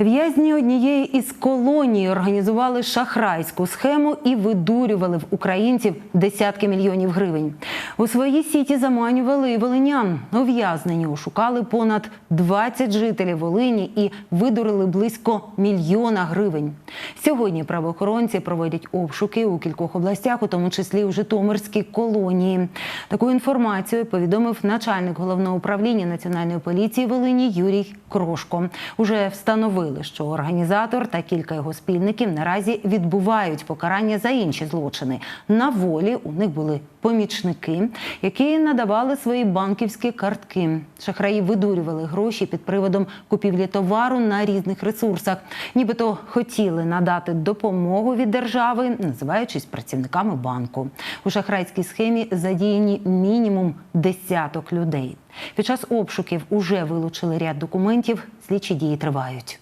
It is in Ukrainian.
В'язні однієї із колоній організували шахрайську схему і видурювали в українців десятки мільйонів гривень. У своїй сіті заманювали і волинян. Ув'язнені ошукали понад 20 жителів Волині і видурили близько мільйона гривень. Сьогодні правоохоронці проводять обшуки у кількох областях, у тому числі у Житомирській колонії. Таку інформацію повідомив начальник головного управління національної поліції Волині Юрій Крошко. Уже встановили, що організатор та кілька його спільників наразі відбувають покарання за інші злочини. На волі у них були помічники, які надавали свої банківські картки. Шахраї видурювали гроші під приводом купівлі товару на різних ресурсах, нібито хотіли надати допомогу від держави, називаючись працівниками банку. У шахрайській схемі задіяні мінімум десяток людей. Під час обшуків уже вилучили ряд документів. Слідчі дії тривають.